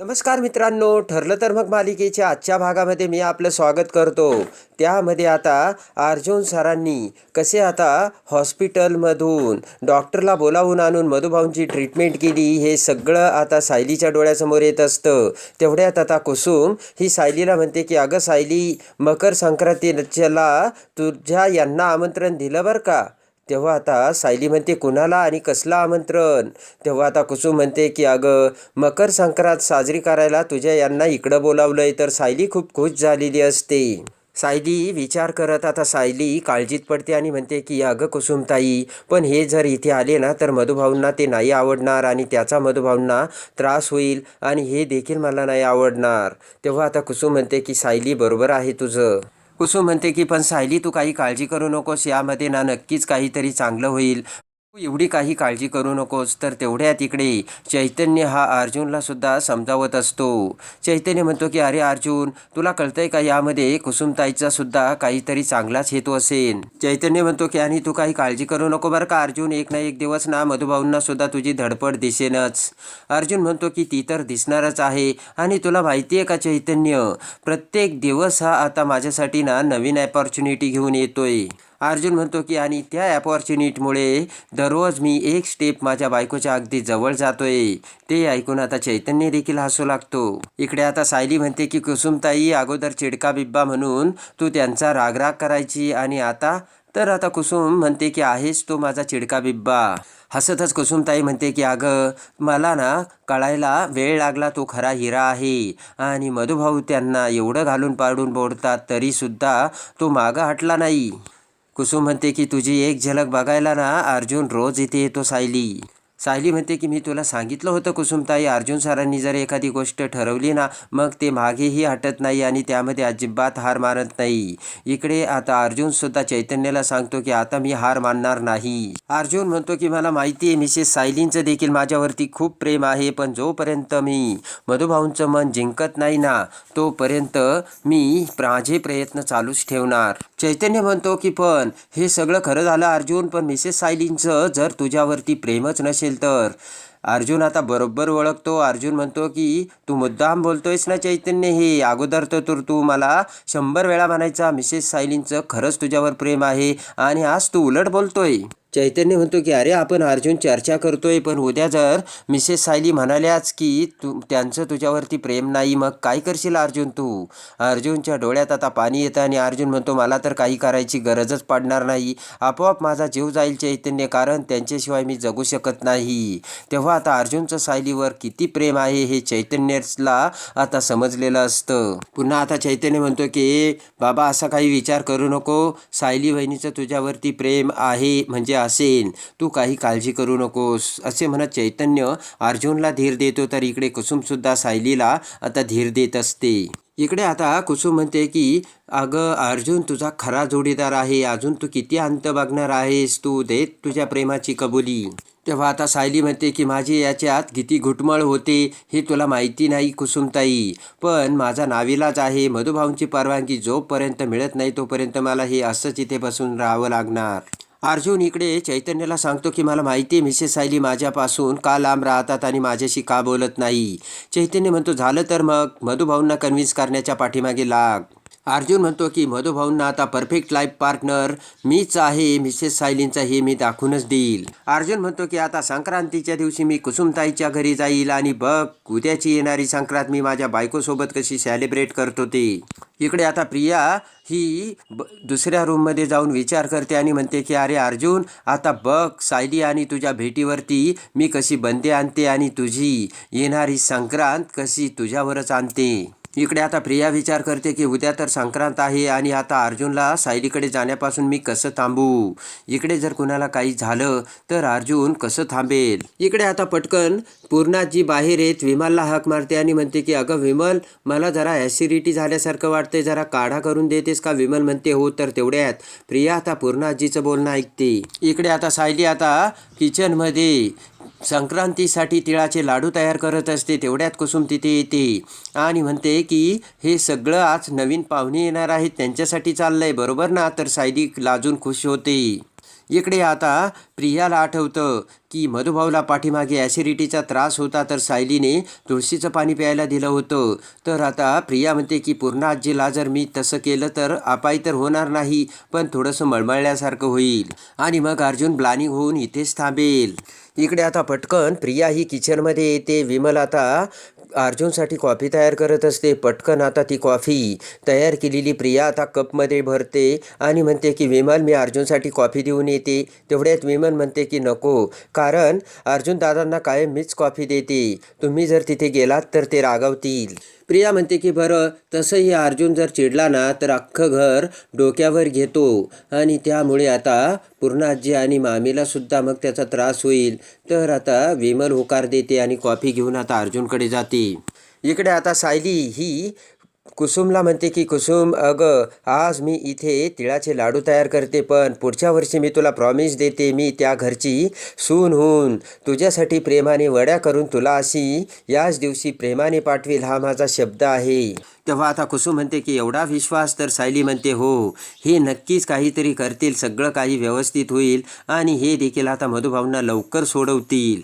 नमस्कार मित्रांनो ठरलं तर मग मालिकेच्या आजच्या भागामध्ये मी आपलं स्वागत करतो. त्यामध्ये आता अर्जुन सरांनी कसे आता हॉस्पिटलमधून डॉक्टरला बोलावून आणून मधुभाऊंची ट्रीटमेंट केली हे सगळं आता सायलीच्या डोळ्यासमोर येत असतं. तेवढ्यात आता कुसुम ही सायलीला म्हणते की अगं सायली मकर संक्रांतीला तुझ्या यांना आमंत्रण दिलं बरं का? तेव्हा आता सायली म्हणते कुणाला आणि कसलं आमंत्रण? तेव्हा आता कुसुम म्हणते की अगं मकर संक्रांत साजरी करायला तुझ्या यांना इकडं बोलावलंय तर सायली खूप खुश झालेली असते. सायली विचार करत आता सायली काळजीत पडते आणि म्हणते की अगं कुसुमताई पण हे जर इथे आले ना तर मधुभाऊंना ते नाही आवडणार आणि त्याचा मधुभाऊंना त्रास होईल आणि हे देखील मला नाही आवडणार. तेव्हा आता कुसुम म्हणते की सायली बरोबर आहे तुझं. कुसुम म्हणते की पण सायली तू काही काळजी करू नकोस. यामध्ये ना नक्कीच काहीतरी चांगलं होईल. एवढी काही काळजी करू नकोस तर तेवढ्यात इकडे चैतन्य हा अर्जुनला सुद्धा समजावत असतो. चैतन्य म्हणतो की अरे अर्जुन तुला कळतंय का यामध्ये कुसुमताईचा सुद्धा काहीतरी चांगलाच हेतू असेल? चैतन्य म्हणतो की आणि तू काही काळजी करू नको बरं का अर्जुन एक ना एक दिवस ना मधुभाऊंना सुद्धा तुझी धडपड दिसेनच. अर्जुन म्हणतो की ती तर दिसणारच आहे आणि तुला माहिती आहे का चैतन्य प्रत्येक दिवस हा आता माझ्यासाठी ना नवीन अपॉर्च्युनिटी घेऊन येतोय. अर्जुन म्हणतो की आणि त्या अपॉर्च्युनिटीमुळे दररोज मी एक स्टेप माझ्या बायकोच्या अगदी जवळ जातोय. ते ऐकून आता चैतन्य देखील हसू लागतो. इकडे आता सायली म्हणते की कुसुमताई अगोदर चिडका बिब्बा म्हणून तू त्यांचा रागराग करायची आणि आता तर आता कुसुम म्हणते की आहेस तो माझा चिडका बिब्बा. हसतच कुसुमताई म्हणते की अगं मला ना कळायला वेळ लागला तो खरा हिरा आहे. आणि मधुभाऊ त्यांना एवढं घालून पाडून बोडतात तरीसुद्धा तो मागं हटला नाही. कुसुम म्हणते की तुझी एक झलक बघायला ना अर्जुन रोज इथे येतो सायली. सायली म्हणते की मी तुला सांगितलं होतं कुसुमताई अर्जुन सरांनी जर एखादी गोष्ट ठरवली ना मग ते मागेही हटत नाही आणि त्यामध्ये अजिबात हार मानत नाही. इकडे आता अर्जुन सुद्धा चैतन्याला सांगतो की आता मी हार मानणार नाही. अर्जुन म्हणतो की मला माहिती आहे मिसेस सायलींचं देखील माझ्यावरती खूप प्रेम आहे पण जोपर्यंत मी मधुभाऊंचं मन जिंकत नाही ना तोपर्यंत मी माझे प्रयत्न चालूच ठेवणार. चैतन्य म्हणतो की पण हे सगळं खरं झालं अर्जुन पण मिसेस सायलींचं जर तुझ्यावरती प्रेमच नसेल तर. अर्जुन आता बरोबर ओळखतो. अर्जुन म्हणतो की तू मुद्दाम बोलतोयस ना चैतन्य हे? अगोदर तर तू तू मला शंभर वेळा म्हणायचा मिसेस सायलींचं खरंच तुझ्यावर प्रेम आहे आणि आज तू उलट बोलतोय. चैतन्य म्हणतो की अरे आपण अर्जुन चर्चा करतोय पण उद्या जर मिसेस सायली म्हणाल्याच की तू त्यांचं तुझ्यावरती प्रेम नाही मग काय करशील अर्जुन तू? अर्जुनच्या डोळ्यात आता पाणी येतं आणि अर्जुन म्हणतो मला तर काही करायची गरजच पडणार नाही. आपोआप माझा जीव जाईल चैतन्य कारण त्यांच्याशिवाय मी जगू शकत नाही. तेव्हा आता अर्जुनचं सायलीवर किती प्रेम आहे हे चैतन्यला आता समजलेलं असतं. पुन्हा आता चैतन्य म्हणतो की "ए, बाबा असा काही विचार करू नको. सायली बहिणीचं तुझ्यावरती प्रेम आहे म्हणजे असेल. तू काही काळजी करू नकोस असे म्हणत चैतन्य अर्जुनला धीर देतो. तर इकडे कुसुमसुद्धा सायलीला आता धीर देत असते. इकडे आता कुसुम म्हणते की अगं अर्जुन तुझा खरा जोडीदार आहे. अजून तू किती अंत बघणार आहेस? तू देत तुझ्या प्रेमाची कबुली. तेव्हा आता सायली म्हणते की माझी याच्यात किती घुटमळ होते हे तुला माहिती नाही कुसुमताई. पण माझा नाविलाज आहे. मधुभाऊंची परवानगी जोपर्यंत मिळत नाही तोपर्यंत मला हे असंच इथे बसून राहावं लागणार. अर्जुन इकडे चैतन्याला सांगतो की मला माहिती आहे मिसेस सायली माझ्यापासून का लांब राहतात आणि माझ्याशी का बोलत नाही. चैतन्य म्हणतो झालं तर मग? मधुभाऊंना कन्व्हिन्स करण्याच्या पाठीमागे लाग. अर्जुन म्हणतो की मधुभाऊंना आता परफेक्ट लाईफ पार्टनर मीच आहे. मिसेस सायलींचा हे मी दाखवूनच देईल. अर्जुन म्हणतो की आता संक्रांतीच्या दिवशी मी कुसुमताईच्या घरी जाईल आणि बघ उद्याची येणारी संक्रांत मी माझ्या बायकोसोबत कशी सेलिब्रेट करतो ते. इकडे आता प्रिया ही ब दुसऱ्या रूममध्ये जाऊन विचार करते आणि म्हणते की अरे अर्जुन आता बघ सायली आणि तुझ्या भेटीवरती मी कशी बंदी आणते आणि तुझी येणारी संक्रांत कशी तुझ्यावरच आणते. इकडे आता प्रिया विचार करते की उद्या तर संक्रांत आहे आणि आता अर्जुनला सायलीकडे जाण्यापासून मी कसं थांबू? इकडे जर कुणाला काही झालं तर अर्जुन कसं थांबेल? इकडे आता पटकन पूर्णाजी बाहेर येत विमलला हाक मारते आणि म्हणते की अगं विमल मला जरा ॲसिडिटी झाल्यासारखं वाटते जरा काढा करून देतेस का? विमल म्हणते हो तर तेवढ्यात. प्रिया आता पूर्णाजीचं बोलणं ऐकते. इकडे आता सायली आता किचनमध्ये संक्रांतीसाठी तिळाचे लाडू तयार करत असते तेवढ्यात कुसुम तिथे येते. आणि म्हणते की हे सगळं आज नवीन पाहुणे येणार आहेत त्यांच्यासाठी चाललं आहे बरोबर ना? तर सायली लाजून खुश होते. इकडे आता प्रियाला आठवतं की मधुभाऊला पाठीमागे ॲसिडिटीचा त्रास होता तर सायलीने तुळशीचं पाणी प्यायला दिलं होतं. तर आता प्रिया म्हणते की पूर्ण आजीला जर मी तसं केलं तर अपाय तर होणार नाही पण थोडंसं मळमळल्यासारखं होईल. आणि मग अर्जुन ब्लानिंग होऊन इथेच थांबेल. इकडे आता पटकन प्रिया ही किचनमध्ये येते. विमल आता अर्जुनसाठी कॉफी तयार करत असते. पटकन आता ती कॉफी तयार केलेली प्रिया आता कपमध्ये भरते आणि म्हणते की विमल मी अर्जुनसाठी कॉफी देऊन येते. तेवढ्यात विमल म्हणते की नको. कारण अर्जुन दादांना कायम मीच कॉफी देते. तुम्ही जर तिथे गेलात तर ते रागावतील. प्रिया म्हणते की बरं तसंही अर्जुन जर चिडला ना तर अख्खं घर डोक्यावर घेतो. आणि त्यामुळे आता पूर्ण आजी आणि मामीला सुद्धा मग त्याचा त्रास होईल. तर आता विमल होकार देते आणि कॉफी घेऊन आता अर्जुनकडे जाते. इकडे आता सायली ही कुसुमला म्हणते की कुसुम अगं आज मी इथे तिळाचे लाडू तयार करते पण पुढच्या वर्षी मी तुला प्रॉमिस देते मी त्या घरची सून होऊन तुझ्यासाठी प्रेमाने वड्या करून तुला अशी याच दिवशी प्रेमाने पाठवेल हा माझा शब्द आहे. तेव्हा आता कुसुम म्हणते की एवढा विश्वास तर सायली म्हणते हो. हे नक्कीच काहीतरी करतील सगळं काही व्यवस्थित होईल आणि हे देखील आता मधुभावना लवकर सोडवतील.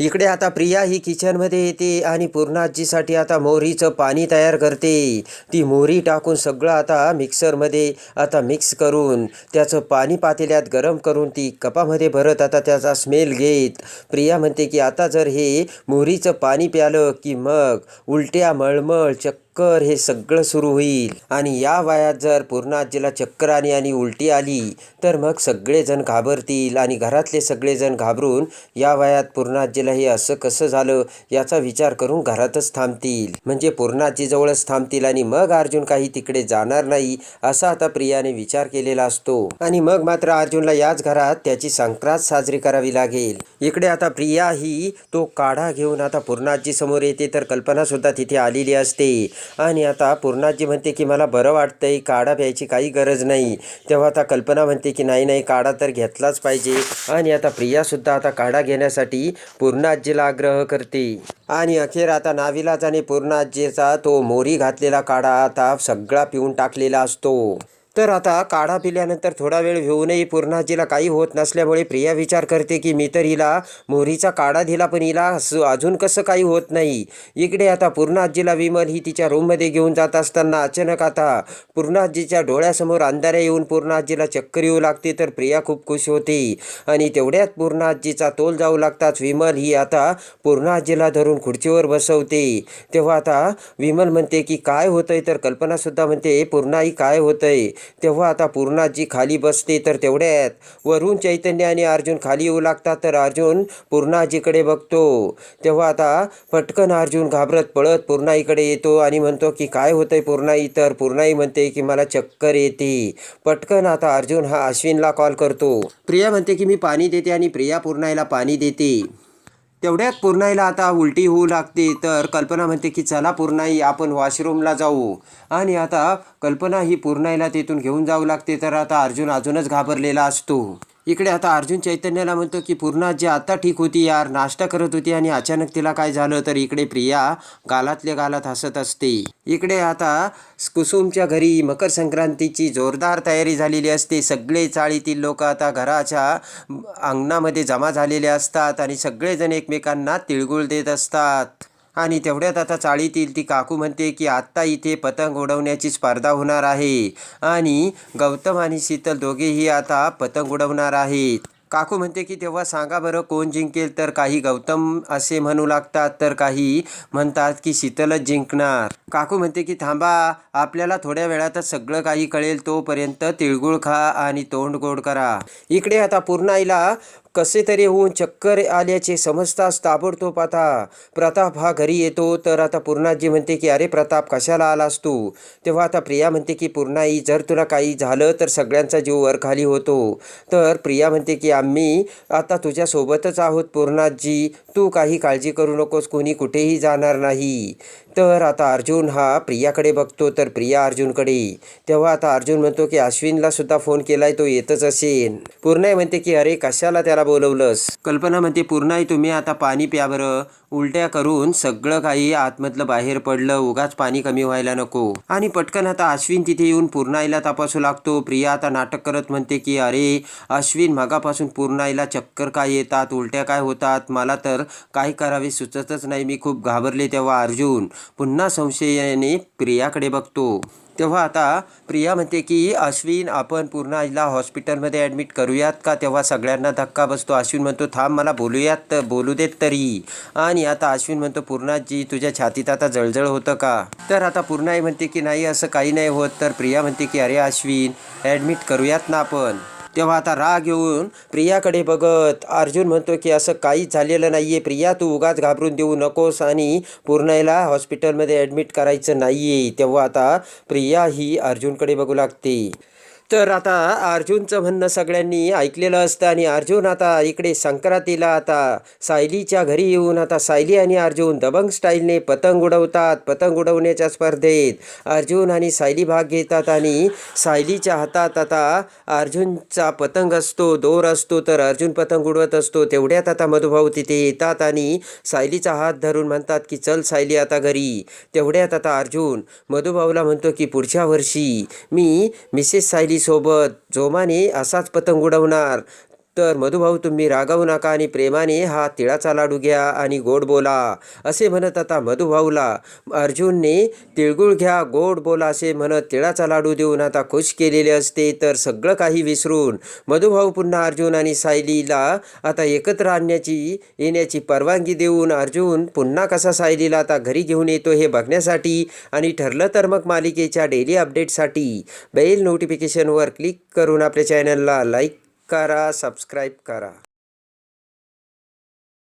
इकडे आता प्रिया ही किचनमध्ये येते आणि पूर्णाजीसाठी आता मोहरीचं पाणी तयार करते. ती मोहरी टाकून सगळं आता मिक्सरमध्ये आता मिक्स करून त्याचं पाणी पातेल्यात गरम करून ती कपामध्ये भरत आता त्याचा स्मेल घेत. प्रिया म्हणते की आता जर हे मोहरीचं पाणी प्यालं की मग उलट्या मळमळ चक्कर हे सगळं सुरू होईल. आणि या वयात जर पूर्णाजीला चक्कर आली आणि उलटी आली तर मग सगळेजण घाबरतील आणि घरातले सगळेजण घाबरून या वयात पूर्णाजीला हे असं कसं झालं याचा विचार करून घरातच थांबतील. म्हणजे पूर्णाजीजवळच थांबतील आणि मग अर्जुन काही तिकडे जाणार नाही असा आता प्रियाने विचार केलेला असतो. आणि मग मात्र अर्जुनला याच घरात त्याची संक्रांत साजरी करावी लागेल. इकडे आता प्रिया ही तो काढा घेऊन आता पूर्णाजी समोर येते तर कल्पना सुद्धा तिथे आलेली असते. आणि आता पूर्णाजी म्हणते की मला बरं वाटतंय काढा प्यायची काही गरज नाही. तेव्हा आता कल्पना म्हणते की नाही नाही काढा तर घेतलाच पाहिजे. आणि आता प्रियासुद्धा आता काढा घेण्यासाठी पूर्णाजीला आग्रह करते. आणि अखेर आता नाविलाजाने पूर्णाजीचा तो मोरी घातलेला काढा आता सगळा पिऊन टाकलेला असतो. तर आता काढा पिल्यानंतर थोडा वेळ घेऊनही पूर्णाजीला काही होत नसल्यामुळे प्रिया विचार करते की मी तर हिला मोहरीचा काढा दिला पण हिला असं- अजून कसं काही होत नाही. इकडे आता पूर्णाजीला विमल ही तिच्या रूममध्ये घेऊन जात असताना अचानक आता पूर्णाजीच्या डोळ्यासमोर अंधाऱ्या येऊन पूर्णाजीला चक्कर येऊ लागते तर प्रिया खूप खुश होते. आणि तेवढ्यात पूर्णाजीचा तोल जाऊ लागताच विमल ही आता पूर्णाजीला धरून खुर्चीवर बसवते. तेव्हा आता विमल म्हणते की काय होतंय? तर कल्पनासुद्धा म्हणते पूर्णाई काय होतंय? तेव्हा आता पूर्णाजी खाली बसते तर तेवढ्यात वरून चैतन्य आणि अर्जुन खाली येऊ लागतात. तर अर्जुन पूर्णाजीकडे बघतो. तेव्हा आता पटकन अर्जुन घाबरत पळत पूर्णाईकडे येतो आणि म्हणतो की काय होतंय पूर्णाई? तर पूर्णाई म्हणते की मला चक्कर येते. पटकन आता अर्जुन हा अश्विनला कॉल करतो. प्रिया म्हणते की मी पाणी देते आणि प्रिया पूर्णाईला पाणी देते. तेवढ्यात पूर्णाईला आता उलटी होऊ लागते. तर कल्पना म्हणते की चला पूर्णाई आपण वॉशरूमला जाऊ. आणि आता कल्पना ही पूर्णाईला तिथून घेऊन जाऊ लागते. तर आता अर्जुन अजूनच घाबरलेला असतो. इकडे आता अर्जुन चैतन्याला म्हणतो की पूर्णाजी आता ठीक होती यार नाश्ता करत होती आणि अचानक तिला काय झालं तर इकडे प्रिया गालातल्या गालात हसत असते. इकडे आता कुसुमच्या घरी मकर संक्रांतीची जोरदार तयारी झालेली असते. सगळे चाळीतील लोक आता घराच्या अंगणामध्ये जमा झालेले असतात आणि सगळेजण एकमेकांना तिळगुळ देत असतात. आणि तेवढ्यात आता चाळीतील ती काकू म्हणते की आत्ता इथे पतंग उडवण्याची स्पर्धा होणार आहे. आणि गौतम आणि शीतल दोघेही आता पतंग उडवणार आहेत. काकू म्हणते की तेव्हा सांगा बरं कोण जिंकेल? तर काही गौतम असे म्हणू लागतात तर काही म्हणतात की शीतलच जिंकणार. काकू म्हणते की थांबा आपल्याला थोड्या वेळातच सगळं काही कळेल तोपर्यंत तिळगुळ खा आणि तोंड गोड करा. इकडे आता पूर्णाईला कसे तरी होऊन चक्कर आल्याचे समजताच ताबडतोब आता प्रताप हा घरी येतो. तर आता पूर्णाजी म्हणते की अरे प्रताप कशाला आलास तू? तेव्हा आता प्रिया म्हणते की पूर्णाई जर तुला काही झालं तर सगळ्यांचा जीव वर खाली होतो. तर प्रिया म्हणते की आम्ही आता तुझ्यासोबतच आहोत पूर्णाजी. तू काही काळजी करू नकोस. कोणी कुठेही जाणार नाही. तर आता अर्जुन हा प्रियाकडे बघतो तर प्रिया अर्जुनकडे. तेव्हा आता अर्जुन म्हणतो की अश्विनला सुद्धा फोन केलाय तो येतच असेल. पूर्णाई म्हणते की अरे कशाला त्याला बोलवलंस? कल्पना म्हणते पूर्णाई तुम्ही आता पाणी प्या बरं. उलट्या करून सगळं काही आतमधलं बाहेर पडलं उगाच पाणी कमी व्हायला नको. आणि पटकन आता अश्विन तिथे येऊन पूर्णाईला तपासू लागतो. प्रिया आता नाटक करत म्हणते की अरे अश्विन मगापासून पूर्णाईला चक्कर काय येतात उलट्या काय होतात? मला तर काय करावे सुचतच नाही. मी खूप घाबरले तेव्हा अर्जुन. पुन्हा संशयाने प्रियाकडे बघतो. तेव्हा आता प्रिया म्हणते की अश्विन आपण पूर्ण आईला हॉस्पिटलमध्ये ॲडमिट करूयात का? तेव्हा सगळ्यांना धक्का बसतो. अश्विन म्हणतो थांब मला बोलूयात तर बोलू देत तरी. आणि आता अश्विन म्हणतो पूर्णाजी तुझ्या छातीत आता जळजळ होतं का? तर आता पूर्णाई म्हणते की नाही असं काही नाही होत. तर प्रिया म्हणते की अरे अश्विन ॲडमिट करूयात ना आपण. तेव्हा आता राग येऊन प्रियाकडे बघत अर्जुन म्हणतो की असं काहीच झालेलं नाही आहे प्रिया तू उगाच घाबरून देऊ नकोस आणि पूर्णाईला हॉस्पिटलमध्ये ॲडमिट करायचं नाही आहे तेव्हा आता प्रिया ही अर्जुनकडे बघू लागते. तर आता अर्जुनचं म्हणणं सगळ्यांनी ऐकलेलं असतं आणि अर्जुन आता इकडे संक्रांतीला आता सायलीच्या घरी येऊन आता सायली आणि अर्जुन दबंग स्टाईलने पतंग उडवतात पतंग उडवण्याच्या स्पर्धेत अर्जुन आणि सायली भाग घेतात आणि सायलीच्या हातात आता अर्जुनचा पतंग असतो दोर असतो तर अर्जुन पतंग उडवत असतो. तेवढ्यात आता मधुभाऊ तिथे येतात आणि सायलीचा हात धरून म्हणतात की चल सायली आता घरी. तेवढ्यात आता अर्जुन मधुभाऊला म्हणतो की पुढच्या वर्षी मी मिसेस सायली सोबत जोमाने असाच पतंग उडवणार. तर मधुभाऊ तुम्ही रागावू नका आणि प्रेमाने हा तिळाचा लाडू घ्या आणि गोड बोला असे म्हणत आता मधुभाऊला अर्जुनने तिळगुळ घ्या गोड बोला असे म्हणत तिळाचा लाडू देऊन आता खुश केलेले असते. तर सगळं काही विसरून मधुभाऊ पुन्हा अर्जुन आणि सायलीला आता एकत्र आणण्याची येण्याची परवानगी देऊन अर्जुन पुन्हा कसा सायलीला आता घरी घेऊन येतो हे बघण्यासाठी आणि ठरलं तर मग मालिकेच्या डेली अपडेटसाठी बेल नोटिफिकेशनवर क्लिक करून आपल्या चॅनलला लाईक करा सबस्क्राईब करा.